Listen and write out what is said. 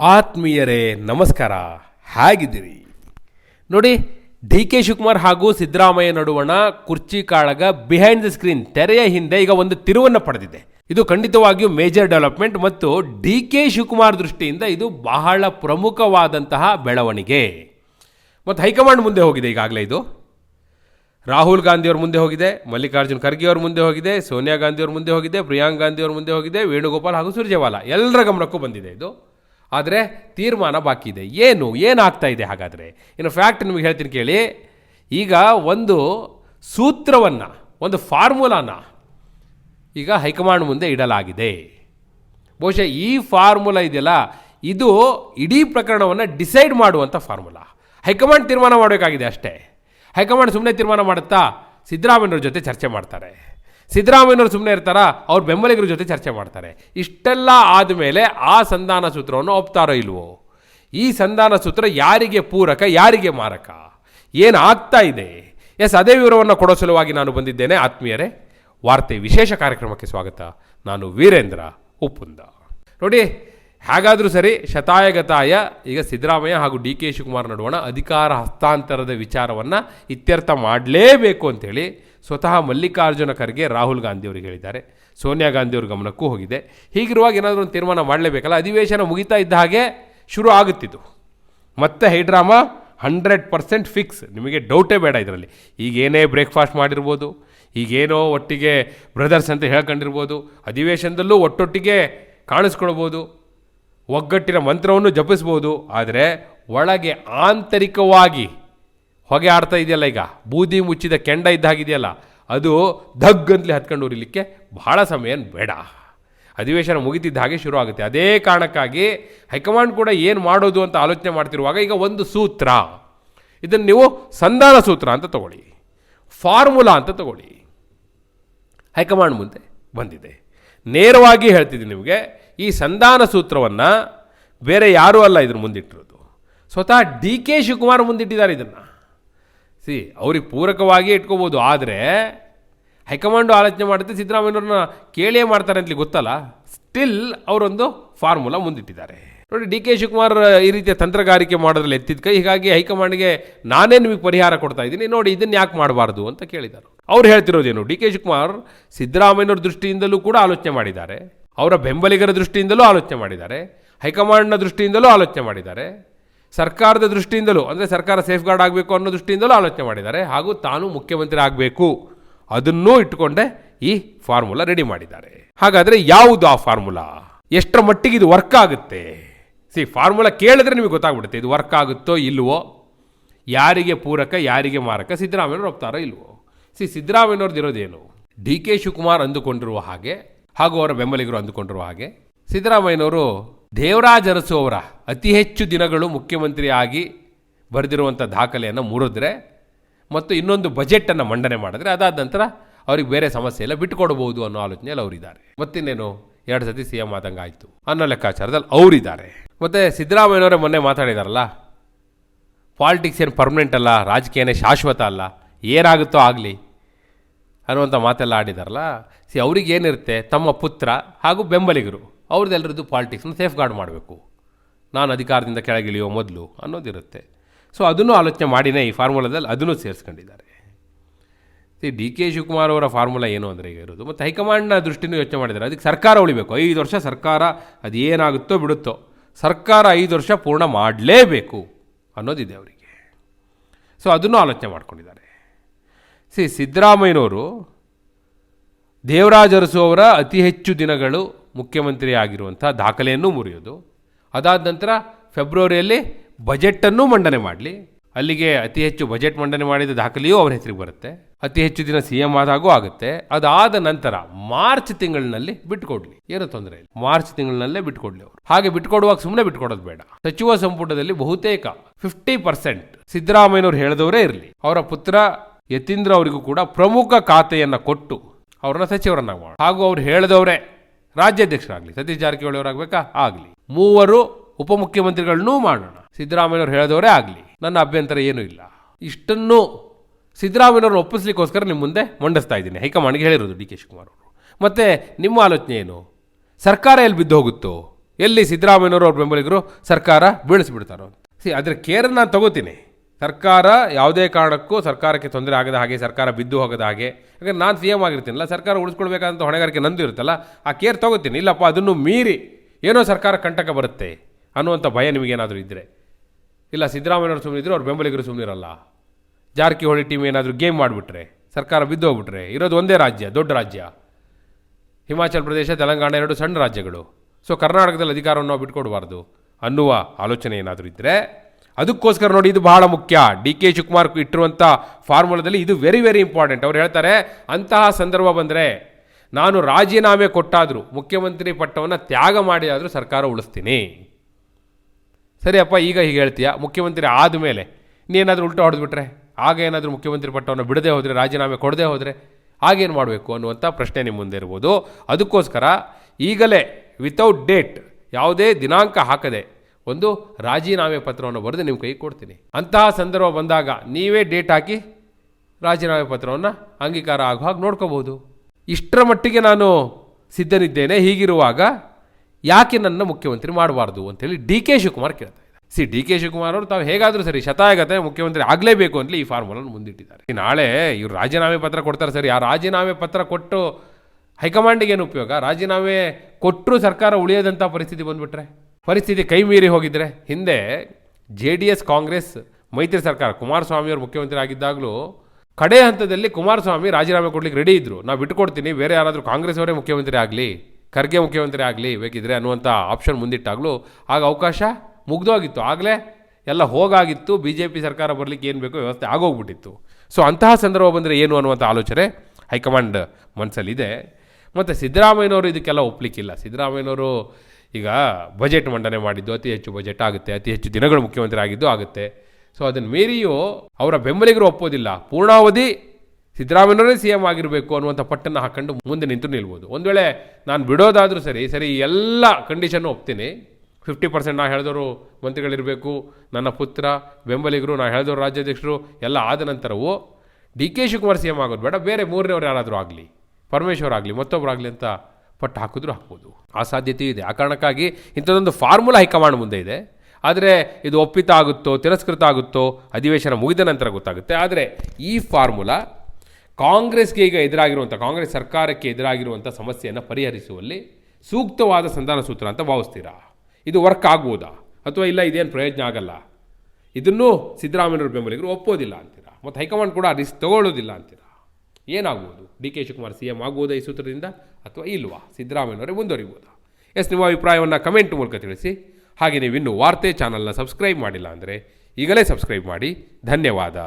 ಆತ್ಮೀಯರೇ, ನಮಸ್ಕಾರ. ಹೇಗಿದ್ದೀರಿ. ನೋಡಿ ಡಿ ಕೆ ಶಿವಕುಮಾರ್ ಹಾಗೂ ಸಿದ್ದರಾಮಯ್ಯ ನಡುವಣ ಕುರ್ಚಿ ಕಾಳಗ ಬಿಹೈಂಡ್ ದ ಸ್ಕ್ರೀನ್ ತೆರೆಯ ಹಿಂದೆ ಈಗ ಒಂದು ತಿರುವನ್ನು ಪಡೆದಿದೆ. ಇದು ಖಂಡಿತವಾಗಿಯೂ ಮೇಜರ್ ಡೆವಲಪ್ಮೆಂಟ್ ಮತ್ತು ಡಿ ಕೆ ಶಿವಕುಮಾರ್ ದೃಷ್ಟಿಯಿಂದ ಇದು ಬಹಳ ಪ್ರಮುಖವಾದಂತಹ ಬೆಳವಣಿಗೆ. ಮತ್ತು ಹೈಕಮಾಂಡ್ ಮುಂದೆ ಹೋಗಿದೆ ಈಗಾಗಲೇ ಇದು. ರಾಹುಲ್ ಗಾಂಧಿಯವ್ರ ಮುಂದೆ ಹೋಗಿದೆ, ಮಲ್ಲಿಕಾರ್ಜುನ್ ಖರ್ಗೆ ಅವ್ರ ಮುಂದೆ ಹೋಗಿದೆ, ಸೋನಿಯಾ ಗಾಂಧಿಯವ್ರ ಮುಂದೆ ಹೋಗಿದೆ, ಪ್ರಿಯಾಂಕ್ ಗಾಂಧಿಯವ್ರ ಮುಂದೆ ಹೋಗಿದೆ, ವೇಣುಗೋಪಾಲ್ ಹಾಗೂ ಸುರ್ಜೇವಾಲಾ. ಎಲ್ಲರ ಗಮನಕ್ಕೂ ಬಂದಿದೆ ಇದು. ಆದರೆ ತೀರ್ಮಾನ ಬಾಕಿ ಇದೆ. ಏನು? ಏನಾಗ್ತಾ ಇದೆ ಹಾಗಾದರೆ? ಇನ್ನು ಫ್ಯಾಕ್ಟ್ ನಿಮಗೆ ಹೇಳ್ತೀನಿ ಕೇಳಿ. ಈಗ ಒಂದು ಸೂತ್ರವನ್ನು, ಒಂದು ಫಾರ್ಮುಲಾನ ಈಗ ಹೈಕಮಾಂಡ್ ಮುಂದೆ ಇಡಲಾಗಿದೆ. ಬಹುಶಃ ಈ ಫಾರ್ಮುಲಾ ಇದೆಯಲ್ಲ, ಇದು ಇಡೀ ಪ್ರಕರಣವನ್ನು ಡಿಸೈಡ್ ಮಾಡುವಂಥ ಫಾರ್ಮುಲಾ ಹೈಕಮಾಂಡ್ ತೀರ್ಮಾನ ಮಾಡಬೇಕಾಗಿದೆ ಅಷ್ಟೇ. ಹೈಕಮಾಂಡ್ ಸುಮ್ಮನೆ ತೀರ್ಮಾನ ಮಾಡುತ್ತಾ ಸಿದ್ದರಾಮಯ್ಯವ್ರ ಜೊತೆ ಚರ್ಚೆ ಮಾಡ್ತಾರೆ. ಸಿದ್ದರಾಮಯ್ಯವ್ರು ಸುಮ್ಮನೆ ಇರ್ತಾರ? ಅವ್ರ ಬೆಂಬಲಿಗರ ಜೊತೆ ಚರ್ಚೆ ಮಾಡ್ತಾರೆ. ಇಷ್ಟೆಲ್ಲ ಆದಮೇಲೆ ಆ ಸಂಧಾನ ಸೂತ್ರವನ್ನು ಒಪ್ತಾರೋ ಇಲ್ವೋ? ಈ ಸಂಧಾನ ಸೂತ್ರ ಯಾರಿಗೆ ಪೂರಕ, ಯಾರಿಗೆ ಮಾರಕ? ಏನು ಆಗ್ತಾ ಇದೆ? ಎಸ್, ಅದೇ ವಿವರವನ್ನು ಕೊಡೋ ಸಲುವಾಗಿ ನಾನು ಬಂದಿದ್ದೇನೆ. ಆತ್ಮೀಯರೇ, ವಾರ್ತೆ ವಿಶೇಷ ಕಾರ್ಯಕ್ರಮಕ್ಕೆ ಸ್ವಾಗತ. ನಾನು ವೀರೇಂದ್ರ ಉಪ್ಪುಂದ ನೋಡಿ, ಹೇಗಾದರೂ ಸರಿ, ಶತಾಯಗತಾಯ, ಈಗ ಸಿದ್ದರಾಮಯ್ಯ ಹಾಗೂ ಡಿ ಕೆ ಶಿವಕುಮಾರ್ ನಡುವಣ ಅಧಿಕಾರ ಹಸ್ತಾಂತರದ ವಿಚಾರವನ್ನು ಇತ್ಯರ್ಥ ಮಾಡಲೇಬೇಕು ಅಂತೇಳಿ ಸ್ವತಃ ಮಲ್ಲಿಕಾರ್ಜುನ ಖರ್ಗೆ ರಾಹುಲ್ ಗಾಂಧಿ ಅವರಿಗೆ ಹೇಳಿದ್ದಾರೆ. ಸೋನಿಯಾ ಗಾಂಧಿ ಅವ್ರ ಗಮನಕ್ಕೂ ಹೋಗಿದೆ. ಹೀಗಿರುವಾಗ ಏನಾದರೂ ಒಂದು ತೀರ್ಮಾನ ಮಾಡಲೇಬೇಕಲ್ಲ? ಅಧಿವೇಶನ ಮುಗಿತಾ ಇದ್ದ ಹಾಗೆ ಶುರು ಆಗುತ್ತಿದ್ದು. ಮತ್ತೆ ಹೈಡ್ರಾಮಾ ಹಂಡ್ರೆಡ್ ಪರ್ಸೆಂಟ್ ಫಿಕ್ಸ್. ನಿಮಗೆ ಡೌಟೇ ಬೇಡ ಇದರಲ್ಲಿ. ಈಗೇನೇ ಬ್ರೇಕ್ಫಾಸ್ಟ್ ಮಾಡಿರ್ಬೋದು. ಈಗೇನೋ ಒಟ್ಟಿಗೆ ಬ್ರದರ್ಸ್ ಅಂತ ಹೇಳ್ಕೊಂಡಿರ್ಬೋದು. ಅಧಿವೇಶನದಲ್ಲೂ ಒಟ್ಟೊಟ್ಟಿಗೆ ಕಾಣಿಸ್ಕೊಳ್ಬೋದು. ಒಗ್ಗಟ್ಟಿನ ಮಂತ್ರವನ್ನು ಜಪಿಸ್ಬೋದು. ಆದರೆ ಒಳಗೆ ಆಂತರಿಕವಾಗಿ ಹೊಗೆ ಆಡ್ತಾ ಇದೆಯಲ್ಲ ಈಗ? ಬೂದಿ ಮುಚ್ಚಿದ ಕೆಂಡ ಇದ್ದ ಹಾಗಿದೆಯಲ್ಲ ಅದು ಧಗ್ ಅಂತಲಿ ಹತ್ಕೊಂಡು ಉರಿಲಿಕ್ಕೆ ಬಹಳ ಸಮಯ ಬೇಡ. ಅಧಿವೇಶನ ಮುಗಿತಿದ್ದ ಹಾಗೆ ಶುರು ಆಗುತ್ತೆ. ಅದೇ ಕಾರಣಕ್ಕಾಗಿ ಹೈಕಮಾಂಡ್ ಕೂಡ ಏನು ಮಾಡೋದು ಅಂತ ಆಲೋಚನೆ ಮಾಡ್ತಿರುವಾಗ ಈಗ ಒಂದು ಸೂತ್ರ. ಇದನ್ನು ನೀವು ಸಂಧಾನ ಸೂತ್ರ ಅಂತ ತಗೊಳ್ಳಿ. ಫಾರ್ಮುಲಾ ಅಂತ ತಗೊಳ್ಳಿ. ಹೈಕಮಾಂಡ್ ಮುಂದೆ ಬಂದಿದೆ. ನೇರವಾಗಿ ಹೇಳ್ತಿದ್ದೀನಿ ನಿಮಗೆ, ಈ ಸಂಧಾನ ಸೂತ್ರವನ್ನು ಬೇರೆ ಯಾರೂ ಅಲ್ಲ ಇದ್ರ ಮುಂದಿಟ್ಟಿರೋದು. ಸ್ವತಃ ಡಿ ಕೆ ಶಿವಕುಮಾರ್ ಮುಂದಿಟ್ಟಿದ್ದಾರೆ ಇದನ್ನು. ಸಿ ಅವ್ರಿಗೆ ಪೂರಕವಾಗಿಯೇ ಇಟ್ಕೋಬೋದು, ಆದರೆ ಹೈಕಮಾಂಡು ಆಲೋಚನೆ ಮಾಡುತ್ತೆ ಸಿದ್ದರಾಮಯ್ಯವ್ರನ್ನ ಕೇಳಿಯೇ ಮಾಡ್ತಾರೆ ಅಂತಲಿ ಗೊತ್ತಲ್ಲ? ಸ್ಟಿಲ್ ಅವರೊಂದು ಫಾರ್ಮುಲಾ ಮುಂದಿಟ್ಟಿದ್ದಾರೆ. ನೋಡಿ, ಡಿ ಕೆ ಶಿವಕುಮಾರ್ ಈ ರೀತಿಯ ತಂತ್ರಗಾರಿಕೆ ಮಾಡೋದ್ರಲ್ಲಿ ಎತ್ತಿದ ಕೈ. ಹೀಗಾಗಿ ಹೈಕಮಾಂಡ್ಗೆ ನಾನೇ ನಿಮಗೆ ಪರಿಹಾರ ಕೊಡ್ತಾ ಇದ್ದೀನಿ, ನೋಡಿ ಇದನ್ನು ಯಾಕೆ ಮಾಡಬಾರ್ದು ಅಂತ ಕೇಳಿದರು ಅವ್ರು ಹೇಳ್ತಿರೋದೇನು, ಡಿ ಕೆ ಶಿವಕುಮಾರ್ ಸಿದ್ದರಾಮಯ್ಯವ್ರ ದೃಷ್ಟಿಯಿಂದಲೂ ಕೂಡ ಆಲೋಚನೆ ಮಾಡಿದ್ದಾರೆ. ಅವರ ಬೆಂಬಲಿಗರ ದೃಷ್ಟಿಯಿಂದಲೂ ಆಲೋಚನೆ ಮಾಡಿದ್ದಾರೆ. ಹೈಕಮಾಂಡ್ನ ದೃಷ್ಟಿಯಿಂದಲೂ ಆಲೋಚನೆ ಮಾಡಿದ್ದಾರೆ. ಸರ್ಕಾರದ ದೃಷ್ಟಿಯಿಂದಲೂ, ಅಂದರೆ ಸರ್ಕಾರ ಸೇಫ್ ಗಾರ್ಡ್ ಆಗಬೇಕು ಅನ್ನೋ ದೃಷ್ಟಿಯಿಂದಲೂ ಆಲೋಚನೆ ಮಾಡಿದ್ದಾರೆ. ಹಾಗೂ ತಾನು ಮುಖ್ಯಮಂತ್ರಿ ಆಗಬೇಕು ಅದನ್ನೂ ಇಟ್ಟುಕೊಂಡೇ ಈ ಫಾರ್ಮುಲಾ ರೆಡಿ ಮಾಡಿದ್ದಾರೆ. ಹಾಗಾದರೆ ಯಾವುದು ಆ ಫಾರ್ಮುಲಾ? ಎಷ್ಟರ ಮಟ್ಟಿಗೆ ಇದು ವರ್ಕ್ ಆಗುತ್ತೆ? ಸಿ, ಫಾರ್ಮುಲಾ ಕೇಳಿದ್ರೆ ನಿಮಗೆ ಗೊತ್ತಾಗ್ಬಿಡುತ್ತೆ, ಇದು ವರ್ಕ್ ಆಗುತ್ತೋ ಇಲ್ವೋ? ಯಾರಿಗೆ ಪೂರಕ, ಯಾರಿಗೆ ಮಾರಕ? ಸಿದ್ದರಾಮಯ್ಯವ್ರು ಒಪ್ತಾರೋ ಇಲ್ವೋ? ಸಿ ಸಿದ್ದರಾಮಯ್ಯವ್ರದ್ದು ಇರೋದೇನು? ಡಿ ಕೆ ಶಿವಕುಮಾರ್ ಅಂದುಕೊಂಡಿರುವ ಹಾಗೆ ಹಾಗೂ ಅವರ ಬೆಂಬಲಿಗರು ಅಂದುಕೊಂಡಿರುವ ಹಾಗೆ. ಸಿದ್ದರಾಮಯ್ಯನವರು ದೇವರಾಜ ಅರಸು ಅವರ ಅತಿ ಹೆಚ್ಚು ದಿನಗಳು ಮುಖ್ಯಮಂತ್ರಿಯಾಗಿ ಬರೆದಿರುವಂಥ ದಾಖಲೆಯನ್ನು ಮುರಿದ್ರೆ ಮತ್ತು ಇನ್ನೊಂದು ಬಜೆಟನ್ನು ಮಂಡನೆ ಮಾಡಿದ್ರೆ ಅದಾದ ನಂತರ ಅವ್ರಿಗೆ ಬೇರೆ ಸಮಸ್ಯೆ ಇಲ್ಲ, ಬಿಟ್ಟುಕೊಡ್ಬೋದು ಅನ್ನೋ ಆಲೋಚನೆಯಲ್ಲಿ ಅವರಿದ್ದಾರೆ. ಮತ್ತಿನ್ನೇನು, ಎರಡು ಸತಿ ಸಿ ಎಂ ಆದಂಗೆ ಆಯಿತು. ಅನ್ನೋ ಲೆಕ್ಕಾಚಾರದಲ್ಲಿ ಅವರಿದ್ದಾರೆ. ಮತ್ತು ಸಿದ್ದರಾಮಯ್ಯನವರೇ ಮೊನ್ನೆ ಮಾತಾಡಿದಾರಲ್ಲ, ಪಾಲಿಟಿಕ್ಸ್ ಏನು ಪರ್ಮನೆಂಟ್ ಅಲ್ಲ, ರಾಜಕೀಯನೇ ಶಾಶ್ವತ ಅಲ್ಲ, ಏನಾಗುತ್ತೋ ಆಗಲಿ ಅನ್ನುವಂಥ ಮಾತೆಲ್ಲ ಆಡಿದಾರಲ್ಲ. ಸಿ, ಅವ್ರಿಗೇನಿರುತ್ತೆ, ತಮ್ಮ ಪುತ್ರ ಹಾಗೂ ಬೆಂಬಲಿಗರು. ಅವ್ರದ್ದೆಲ್ಲರದ್ದು ಪಾಲಿಟಿಕ್ಸ್ನ ಸೇಫ್ ಗಾರ್ಡ್ ಮಾಡಬೇಕು. ನಾನು ಅಧಿಕಾರದಿಂದ ಕೆಳಗಿಳಿಯೋ ಮೊದಲು ಅನ್ನೋದಿರುತ್ತೆ. ಸೊ ಅದನ್ನು ಆಲೋಚನೆ ಮಾಡಿನೇ ಈ ಫಾರ್ಮುಲಾದಲ್ಲಿ ಅದನ್ನು ಸೇರಿಸ್ಕೊಂಡಿದ್ದಾರೆ. ಡಿ ಕೆ ಶಿವಕುಮಾರ್ ಅವರ ಫಾರ್ಮುಲಾ ಏನು ಅಂದರೆ ಈಗ ಇರೋದು. ಮತ್ತು ಹೈಕಮಾಂಡ್ನ ದೃಷ್ಟಿನೂ ಯೋಚನೆ ಮಾಡಿದ್ದಾರೆ. ಅದಕ್ಕೆ ಸರ್ಕಾರ ಉಳಿಬೇಕು. ಐದು ವರ್ಷ ಸರ್ಕಾರ ಅದು ಏನಾಗುತ್ತೋ ಬಿಡುತ್ತೋ ಸರ್ಕಾರ ಐದು ವರ್ಷ ಪೂರ್ಣ ಮಾಡಲೇಬೇಕು ಅನ್ನೋದಿದೆ ಅವರಿಗೆ. ಸೊ ಅದನ್ನು ಆಲೋಚನೆ ಮಾಡ್ಕೊಂಡಿದ್ದಾರೆ. ಸಿ, ಸಿದ್ದರಾಮಯ್ಯನವರು ದೇವರಾಜ ಅರಸು ಅವರ ಅತಿ ಹೆಚ್ಚು ದಿನಗಳು ಮುಖ್ಯಮಂತ್ರಿ ಆಗಿರುವಂಥ ದಾಖಲೆಯನ್ನು ಮುರಿಯೋದು. ಅದಾದ ನಂತರ ಫೆಬ್ರವರಿಯಲ್ಲಿ ಬಜೆಟನ್ನು ಮಂಡನೆ ಮಾಡಲಿ. ಅಲ್ಲಿಗೆ ಅತಿ ಹೆಚ್ಚು ಬಜೆಟ್ ಮಂಡನೆ ಮಾಡಿದ ದಾಖಲೆಯೂ ಅವರ ಹೆಸರಿಗೆ ಬರುತ್ತೆ. ಅತಿ ಹೆಚ್ಚು ದಿನ ಸಿ ಎಂ ಆದಾಗೂ ಆಗುತ್ತೆ. ಅದಾದ ನಂತರ ಮಾರ್ಚ್ ತಿಂಗಳಿನಲ್ಲಿ ಬಿಟ್ಕೊಡ್ಲಿ. ಏನು ತೊಂದರೆ ಇಲ್ಲ. ಮಾರ್ಚ್ ತಿಂಗಳಿನಲ್ಲೇ ಬಿಟ್ಕೊಡ್ಲಿ ಅವರು. ಹಾಗೆ ಬಿಟ್ಕೊಡುವಾಗ ಸುಮ್ಮನೆ ಬಿಟ್ಕೊಡೋದು ಬೇಡ. ಸಚಿವ ಸಂಪುಟದಲ್ಲಿ ಬಹುತೇಕ ಫಿಫ್ಟಿ ಪರ್ಸೆಂಟ್ ಸಿದ್ದರಾಮಯ್ಯನವರು ಹೇಳಿದವರೇ ಇರಲಿ. ಅವರ ಪುತ್ರ ಯತೀಂದ್ರ ಅವರಿಗೂ ಕೂಡ ಪ್ರಮುಖ ಖಾತೆಯನ್ನು ಕೊಟ್ಟು ಅವ್ರನ್ನ ಸಚಿವರನ್ನಾಗಿ ಮಾಡಿ. ಹಾಗೂ ಅವ್ರು ಹೇಳಿದವರೇ ರಾಜ್ಯಾಧ್ಯಕ್ಷರಾಗಲಿ, ಸತೀಶ್ ಜಾರಕಿಹೊಳಿ ಅವರಾಗಬೇಕಾ? ಆಗಲಿ. ಮೂವರು ಉಪಮುಖ್ಯಮಂತ್ರಿಗಳನ್ನೂ ಮಾಡೋಣ. ಸಿದ್ದರಾಮಯ್ಯವ್ರು ಹೇಳಿದವರೇ ಆಗಲಿ. ನನ್ನ ಅಭ್ಯಂತರ ಏನೂ ಇಲ್ಲ. ಇಷ್ಟನ್ನು ಸಿದ್ದರಾಮಯ್ಯವ್ರನ್ನ ಒಪ್ಪಿಸ್ಲಿಕ್ಕೋಸ್ಕರ ನಿಮ್ಮ ಮುಂದೆ ಮಂಡಿಸ್ತಾ ಇದ್ದೀನಿ. ಹೈಕಮಾಂಡ್ಗೆ ಹೇಳಿರೋದು ಡಿ ಕೆ ಶಿವಕುಮಾರ್ ಅವರು. ಮತ್ತು ನಿಮ್ಮ ಆಲೋಚನೆ ಏನು? ಸರ್ಕಾರ ಎಲ್ಲಿ ಬಿದ್ದು ಹೋಗುತ್ತೋ? ಎಲ್ಲಿ ಸಿದ್ದರಾಮಯ್ಯನವರು ಅವ್ರ ಬೆಂಬಲಿಗರು ಸರ್ಕಾರ ಬೀಳಿಸ್ಬಿಡ್ತಾರೋ ಸಿ ಅದರ ಕೇರನ್ನು ನಾನು ತಗೋತೀನಿ. ಸರ್ಕಾರ ಯಾವುದೇ ಕಾರಣಕ್ಕೂ ಸರ್ಕಾರಕ್ಕೆ ತೊಂದರೆ ಆಗದ ಹಾಗೆ, ಸರ್ಕಾರ ಬಿದ್ದು ಹೋಗದ ಹಾಗೆ. ಯಾಕಂದ್ರೆ ನಾನು ಸಿ ಎಂ ಆಗಿರ್ತೀನಲ್ಲ, ಸರ್ಕಾರ ಉಳಿಸ್ಕೊಳ್ಬೇಕಾದಂಥ ಹೊಣೆಗಾರಿಕೆ ನಂದು ಇರುತ್ತಲ್ಲ, ಆ ಕೇರ್ ತಗೋತೀನಿ. ಇಲ್ಲಪ್ಪ, ಅದನ್ನು ಮೀರಿ ಏನೋ ಸರ್ಕಾರ ಕಂಟಕ ಬರುತ್ತೆ ಅನ್ನುವಂಥ ಭಯ ನಿಮಗೇನಾದರೂ ಇದ್ದರೆ ಇಲ್ಲ ಸಿದ್ದರಾಮಯ್ಯವ್ರು ಇದ್ದರೆ ಅವ್ರು ಬೆಂಬಲಿಗರು ಸುಮ್ಮನಿರಲ್ಲ ಜಾರಕಿಹೊಳಿ ಟೀಮ್ ಏನಾದರೂ ಗೇಮ್ ಮಾಡಿಬಿಟ್ರೆ, ಸರ್ಕಾರ ಬಿದ್ದು ಹೋಗ್ಬಿಟ್ರೆ, ಇರೋದು ಒಂದೇ ರಾಜ್ಯ, ದೊಡ್ಡ ರಾಜ್ಯ. ಹಿಮಾಚಲ ಪ್ರದೇಶ, ತೆಲಂಗಾಣ ಎರಡು ಸಣ್ಣ ರಾಜ್ಯಗಳು. ಸೊ ಕರ್ನಾಟಕದಲ್ಲಿ ಅಧಿಕಾರವನ್ನು ನಾವು ಬಿಟ್ಕೊಡ್ಬಾರ್ದು ಅನ್ನುವ ಆಲೋಚನೆ ಏನಾದರೂ ಇದ್ದರೆ ಅದಕ್ಕೋಸ್ಕರ ನೋಡಿ ಇದು ಬಹಳ ಮುಖ್ಯ. ಡಿ ಕೆ ಶಿವಕುಮಾರ್ ಇಟ್ಟಿರುವಂಥ ಫಾರ್ಮುಲಾದಲ್ಲಿ ಇದು ವೆರಿ ವೆರಿ ಇಂಪಾರ್ಟೆಂಟ್ ಅವ್ರು ಹೇಳ್ತಾರೆ, ಅಂತಹ ಸಂದರ್ಭ ಬಂದರೆ ನಾನು ರಾಜೀನಾಮೆ ಕೊಟ್ಟಾದರೂ, ಮುಖ್ಯಮಂತ್ರಿ ಪಟ್ಟವನ್ನು ತ್ಯಾಗ ಮಾಡಿ ಆದರೂ ಸರ್ಕಾರ ಉಳಿಸ್ತೀನಿ. ಸರಿಯಪ್ಪ ಈಗ ಹೀಗೆ ಹೇಳ್ತೀಯ? ಮುಖ್ಯಮಂತ್ರಿ ಆದಮೇಲೆ ನೀನಾದರೂ ಉಲ್ಟಾ ಹೊಡೆದ್ಬಿಟ್ರೆ? ಆಗ ಏನಾದರೂ ಮುಖ್ಯಮಂತ್ರಿ ಪಟ್ಟವನ್ನು ಬಿಡದೆ ಹೋದರೆ, ರಾಜೀನಾಮೆ ಕೊಡದೆ ಹೋದರೆ ಆಗೇನು ಮಾಡಬೇಕು ಅನ್ನುವಂಥ ಪ್ರಶ್ನೆ ನಿಮ್ಮ ಮುಂದೆ ಇರ್ಬೋದು. ಅದಕ್ಕೋಸ್ಕರ ಈಗಲೇ ವಿತೌಟ್ ಡೇಟ್ ಯಾವುದೇ ದಿನಾಂಕ ಹಾಕದೆ ಒಂದು ರಾಜೀನಾಮೆ ಪತ್ರವನ್ನು ಬರೆದು ನಿಮ್ಮ ಕೈಗೆ ಕೊಡ್ತೀನಿ. ಅಂತಹ ಸಂದರ್ಭ ಬಂದಾಗ ನೀವೇ ಡೇಟ್ ಹಾಕಿ ರಾಜೀನಾಮೆ ಪತ್ರವನ್ನು ಅಂಗೀಕಾರ ಆಗುವಾಗ ಹಾಗೆ ನೋಡ್ಕೋಬೋದು ಇಷ್ಟರ ಮಟ್ಟಿಗೆ ನಾನು ಸಿದ್ಧನಿದ್ದೇನೆ. ಹೀಗಿರುವಾಗ ಯಾಕೆ ನನ್ನ ಮುಖ್ಯಮಂತ್ರಿ ಮಾಡಬಾರ್ದು ಅಂತೇಳಿ ಡಿ ಕೆ ಶಿವಕುಮಾರ್ ಕೇಳ್ತಾ ಇದ್ದಾರೆ. ಸಿ, ಡಿ ಕೆ ಶಿವಕುಮಾರ್ ಅವರು ತಾವು ಹೇಗಾದರೂ ಸರಿ ಶತಾಯಗತೆ ಮುಖ್ಯಮಂತ್ರಿ ಆಗಲೇಬೇಕು ಅಂತಲೇ ಈ ಫಾರ್ಮುಲನ್ನು ಮುಂದಿಟ್ಟಿದ್ದಾರೆ. ನಾಳೆ ಇವರು ರಾಜೀನಾಮೆ ಪತ್ರ ಕೊಡ್ತಾರೆ ಸರಿ. ಆ ರಾಜೀನಾಮೆ ಪತ್ರ ಕೊಟ್ಟು ಹೈಕಮಾಂಡಿಗೆ ಏನು ಉಪಯೋಗ? ರಾಜೀನಾಮೆ ಕೊಟ್ಟರು ಸರ್ಕಾರ ಉಳಿಯದಂಥ ಪರಿಸ್ಥಿತಿ ಬಂದುಬಿಟ್ರೆ? ಪರಿಸ್ಥಿತಿ ಕೈ ಮೀರಿ ಹೋಗಿದ್ರೆ ಹಿಂದೆ ಜೆ ಡಿ ಎಸ್ ಕಾಂಗ್ರೆಸ್, ಮೈತ್ರಿ ಸರ್ಕಾರ ಕುಮಾರಸ್ವಾಮಿಯವರು ಮುಖ್ಯಮಂತ್ರಿ ಆಗಿದ್ದಾಗಲೂ ಕಡೆ ಹಂತದಲ್ಲಿ ಕುಮಾರಸ್ವಾಮಿ ರಾಜೀನಾಮೆ ಕೊಡ್ಲಿಕ್ಕೆ ರೆಡಿ ಇದ್ದರು ನಾವು ಬಿಟ್ಟುಕೊಡ್ತೀನಿ ಬೇರೆ ಯಾರಾದರೂ ಕಾಂಗ್ರೆಸ್ ಅವರೇ ಮುಖ್ಯಮಂತ್ರಿ ಆಗಲಿ, ಖರ್ಗೆ ಮುಖ್ಯಮಂತ್ರಿ ಆಗಲಿ ಬೇಕಿದ್ರೆ ಅನ್ನುವಂಥ ಆಪ್ಷನ್ ಮುಂದಿಟ್ಟಾಗಲೂ ಆಗ ಅವಕಾಶ ಮುಗ್ದೋಗಿತ್ತು. ಆಗಲೇ ಎಲ್ಲ ಹೋಗಾಗಿತ್ತು, ಬಿ ಜೆ ಪಿ ಸರ್ಕಾರ ಬರಲಿಕ್ಕೆ ಏನು ಬೇಕೋ ವ್ಯವಸ್ಥೆ ಆಗೋಗ್ಬಿಟ್ಟಿತ್ತು. ಸೊ ಅಂತಹ ಸಂದರ್ಭ ಬಂದರೆ ಏನು ಅನ್ನುವಂಥ ಆಲೋಚನೆ ಹೈಕಮಾಂಡ್ ಮನಸ್ಸಲ್ಲಿದೆ ಮತ್ತು ಸಿದ್ದರಾಮಯ್ಯನವರು ಇದಕ್ಕೆಲ್ಲ ಒಪ್ಪಲಿಕ್ಕಿಲ್ಲ ಸಿದ್ದರಾಮಯ್ಯನವರು ಈಗ ಬಜೆಟ್ ಮಂಡನೆ ಮಾಡಿದ್ದು ಅತಿ ಹೆಚ್ಚು ಬಜೆಟ್ ಆಗುತ್ತೆ, ಅತಿ ಹೆಚ್ಚು ದಿನಗಳು ಮುಖ್ಯಮಂತ್ರಿ ಆಗಿದ್ದು ಆಗುತ್ತೆ. ಸೊ ಅದನ್ನು ಮೀರಿಯೂ ಅವರ ಬೆಂಬಲಿಗರು ಒಪ್ಪೋದಿಲ್ಲ. ಪೂರ್ಣಾವಧಿ ಸಿದ್ದರಾಮಯ್ಯವರೇ ಸಿ ಎಂ ಆಗಿರಬೇಕು ಅನ್ನುವಂಥ ಪಟ್ಟನ್ನು ಹಾಕೊಂಡು ಮುಂದೆ ನಿಂತು ನಿಲ್ಬೋದು. ಒಂದು ವೇಳೆ ನಾನು ಬಿಡೋದಾದರೂ ಸರಿ ಸರಿ ಎಲ್ಲ ಕಂಡೀಷನ್ನು ಒಪ್ತೀನಿ. ಫಿಫ್ಟಿ ಪರ್ಸೆಂಟ್ ನಾ ಹೇಳಿದವರು ಮಂತ್ರಿಗಳಿರಬೇಕು, ನನ್ನ ಪುತ್ರ, ಬೆಂಬಲಿಗರು, ನಾ ಹೇಳಿದವರು ರಾಜ್ಯಾಧ್ಯಕ್ಷರು ಎಲ್ಲ ಆದ ನಂತರವೂ D K Shivakumar C M ಆಗೋದು ಬೇಡ. ಬೇರೆ ಮೂರನೇವ್ರು ಯಾರಾದರೂ ಆಗಲಿ, ಪರಮೇಶ್ವರ್ ಆಗಲಿ ಮತ್ತೊಬ್ಬರಾಗಲಿ ಅಂತ ಪಟ್ಟು ಹಾಕಿದ್ರು ಹಾಕ್ಬೋದು ಆ ಸಾಧ್ಯತೆಯೂ ಇದೆ. ಆ ಕಾರಣಕ್ಕಾಗಿ ಇಂಥದ್ದೊಂದು ಫಾರ್ಮುಲಾ ಹೈಕಮಾಂಡ್ ಮುಂದೆ ಇದೆ. ಆದರೆ ಇದು ಒಪ್ಪಿತ ಆಗುತ್ತೋ, ತಿರಸ್ಕೃತ ಆಗುತ್ತೋ ಅಧಿವೇಶನ ಮುಗಿದ ನಂತರ ಗೊತ್ತಾಗುತ್ತೆ. ಆದರೆ ಈ ಫಾರ್ಮುಲಾ ಕಾಂಗ್ರೆಸ್ಗೆ ಈಗ ಎದುರಾಗಿರುವಂಥ, ಕಾಂಗ್ರೆಸ್ ಸರ್ಕಾರಕ್ಕೆ ಎದುರಾಗಿರುವಂಥ ಸಮಸ್ಯೆಯನ್ನು ಪರಿಹರಿಸುವಲ್ಲಿ ಸೂಕ್ತವಾದ ಸಂಧಾನ ಸೂತ್ರ ಅಂತ ಭಾವಿಸ್ತೀರಾ? ಇದು ವರ್ಕ್ ಆಗ್ಬೋದಾ? ಅಥವಾ ಇಲ್ಲ ಇದೇನು ಪ್ರಯೋಜನ ಆಗಲ್ಲ? ಇದನ್ನು ಸಿದ್ದರಾಮಯ್ಯವ್ರ ಬೆಂಬಲಿಗರು ಒಪ್ಪೋದಿಲ್ಲ ಅಂತೀರಾ? ಮತ್ತು ಹೈಕಮಾಂಡ್ ಕೂಡ ರಿಸ್ಕ್ ತಗೊಳ್ಳೋದಿಲ್ಲ ಅಂತೀರಾ? ಏನಾಗ್ಬೋದು D K Shivakumar C M ಆಗ್ಬೋದಾ ಈ ಸೂತ್ರದಿಂದ? ಅಥವಾ ಇಲ್ವಾ? ಸಿದ್ದರಾಮಯ್ಯನವರೇ ಮುಂದುವರಿಬೋದಾ ಎಸ್, ನಿಮ್ಮ ಅಭಿಪ್ರಾಯವನ್ನು ಕಮೆಂಟ್ ಮೂಲಕ ತಿಳಿಸಿ. ಹಾಗೆ ನೀವು ಇನ್ನೂ ವಾರ್ತೆ ಚಾನಲ್ನ ಸಬ್ಸ್ಕ್ರೈಬ್ ಮಾಡಿಲ್ಲ ಅಂದರೆ ಈಗಲೇ ಸಬ್ಸ್ಕ್ರೈಬ್ ಮಾಡಿ. ಧನ್ಯವಾದ.